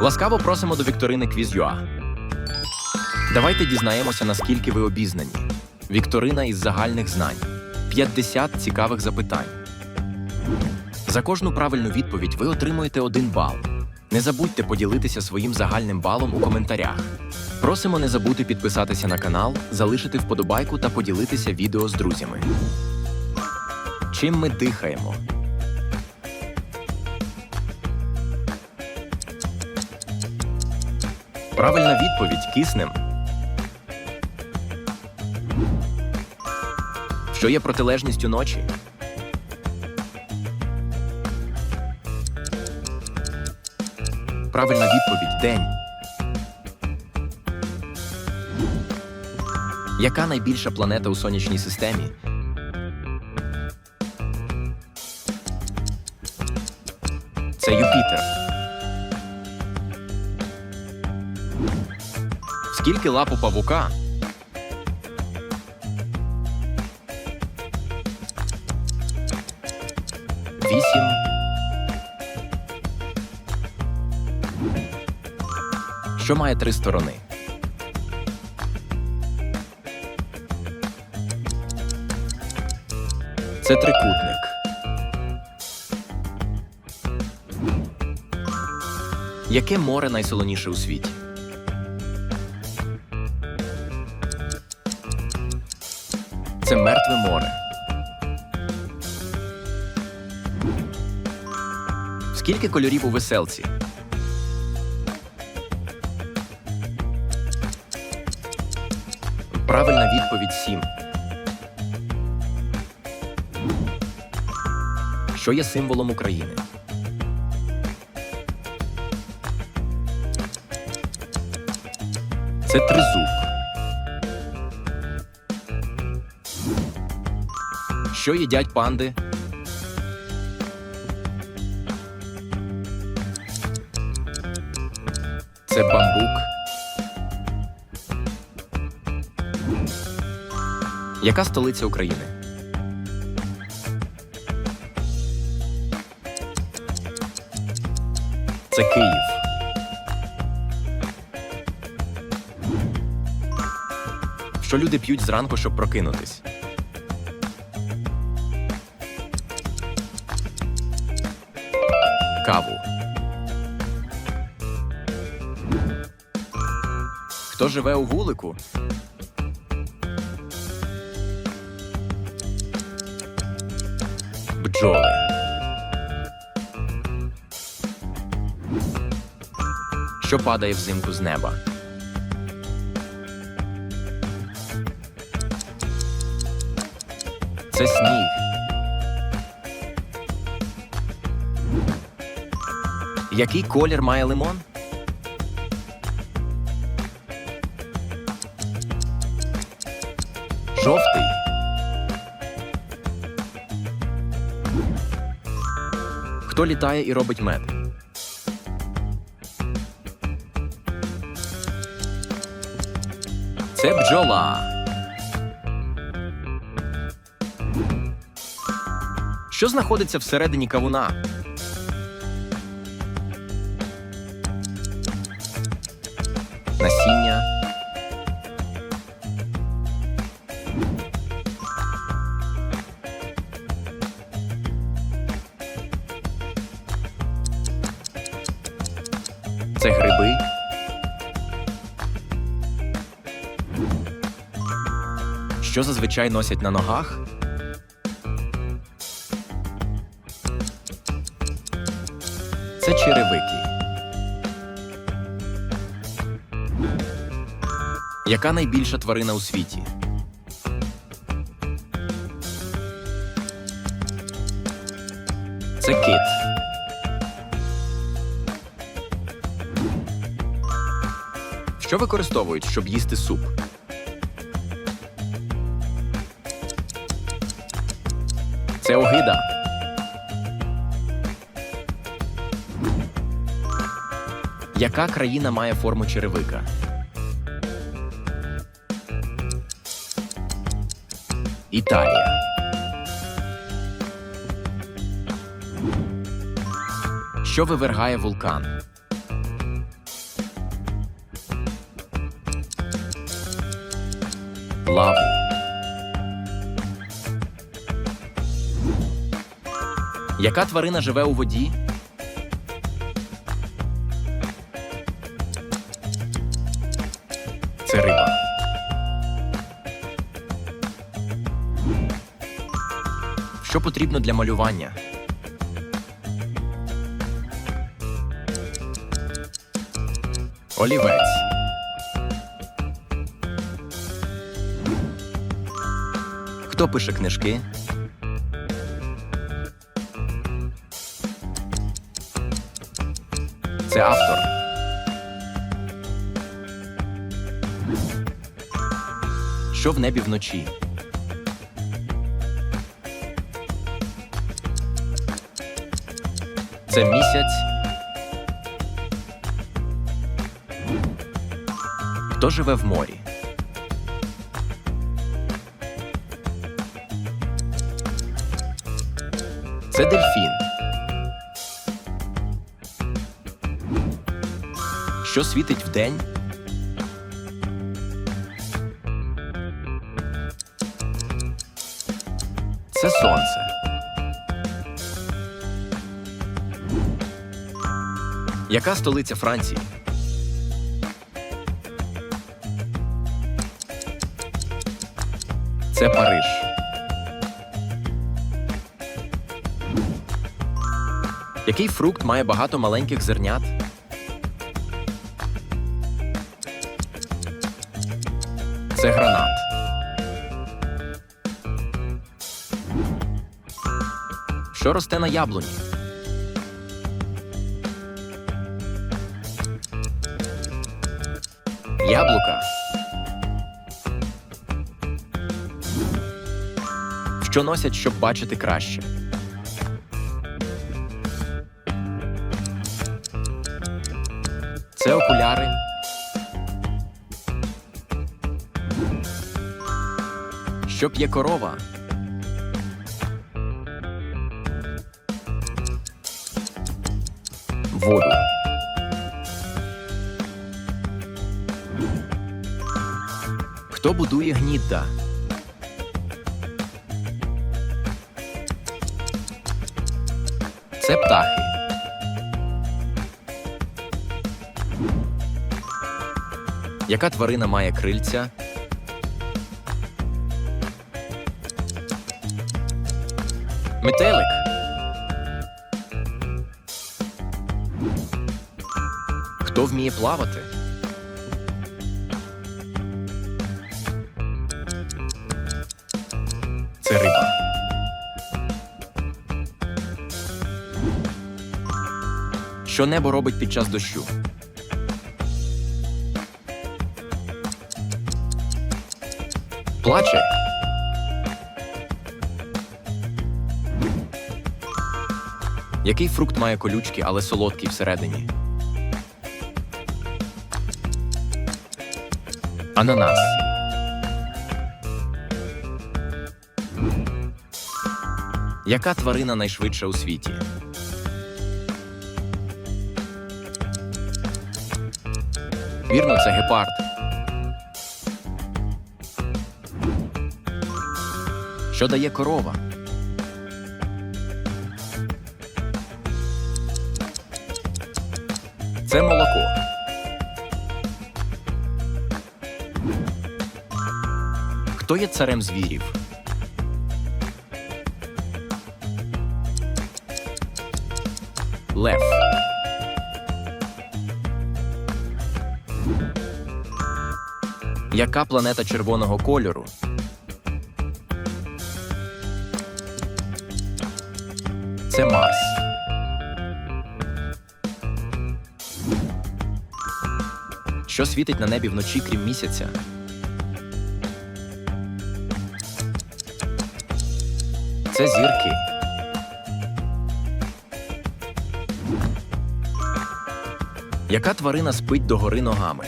Ласкаво просимо до Вікторини Квіз.ua. Давайте дізнаємося, наскільки ви обізнані. Вікторина із загальних знань. 50 цікавих запитань. За кожну правильну відповідь ви отримуєте один бал. Не забудьте поділитися своїм загальним балом у коментарях. Просимо не забути підписатися на канал, залишити вподобайку та поділитися відео з друзями. Чим ми дихаємо? Правильна відповідь киснем. Що є протилежністю ночі? Правильна відповідь день. Яка найбільша планета у сонячній системі? Це Юпітер. Скільки лап у павука? Вісім. Що має три сторони? Це трикутник. Яке море найсолоніше у світі? Це мертве море. Скільки кольорів у веселці? Правильна відповідь сім. Що є символом України? Це тризуб. Що їдять панди? Це бамбук. Яка столиця України? Це Київ. Що люди п'ють зранку, щоб прокинутись? Каву. Хто живе у вулику? Бджоли. Що падає взимку з неба? Це сніг. Який колір має лимон? Жовтий. Хто літає і робить мед? Це бджола. Що знаходиться всередині кавуна? Це гриби. Що зазвичай носять на ногах? Це черевики. Яка найбільша тварина у світі? Це кит. Що використовують, щоб їсти суп? Це огида. Яка країна має форму черевика? Італія. Що вивергає вулкан? лаву. Яка тварина живе у воді? Це риба. Що потрібно для малювання? Олівець. Хто пише книжки? Це автор. Що в небі вночі? Це місяць. Хто живе в морі? Це дельфін. Що світить вдень? Це сонце. Яка столиця Франції? Це Париж. Який фрукт має багато маленьких зернят? Це гранат. Що росте на яблуні? Яблука. Що носять, щоб бачити краще? Це окуляри. Що п'є корова? Воду. Хто будує гнідда? Це птахи. Яка тварина має крильця? Метелик. Хто вміє плавати? Це риба. Що небо робить під час дощу? Плаче. Який фрукт має колючки, але солодкий всередині? Ананас. Яка тварина найшвидша у світі? Вірно, це гепард. Що дає корова? Це молоко. Хто є царем звірів? Лев. Яка планета червоного кольору? Це Марс. Що світить на небі вночі, крім місяця? Це зірки. Яка тварина спить догори ногами?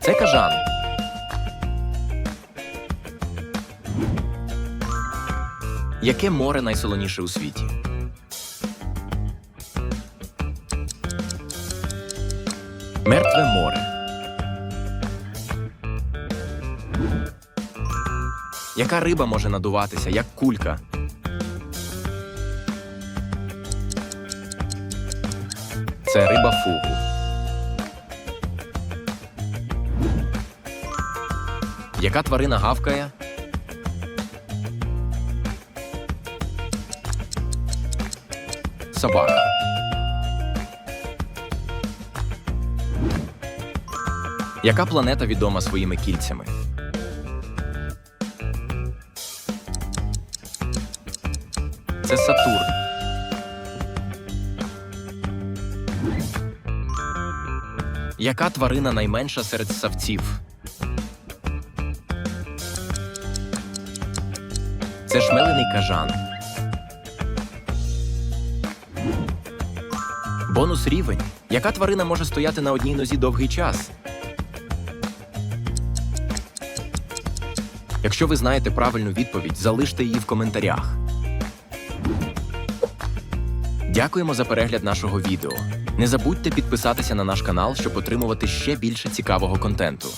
Це кажан. Яке море найсолоніше у світі? Мертве море. Яка риба може надуватися, як кулька? Це риба фугу. Яка тварина гавкає? Собака. Яка планета відома своїми кільцями? Це Сатурн. Яка тварина найменша серед ссавців? Це шмелений кажан. Бонус рівень. Яка тварина може стояти на одній нозі довгий час? Якщо ви знаєте правильну відповідь, залиште її в коментарях. Дякуємо за перегляд нашого відео. Не забудьте підписатися на наш канал, щоб отримувати ще більше цікавого контенту.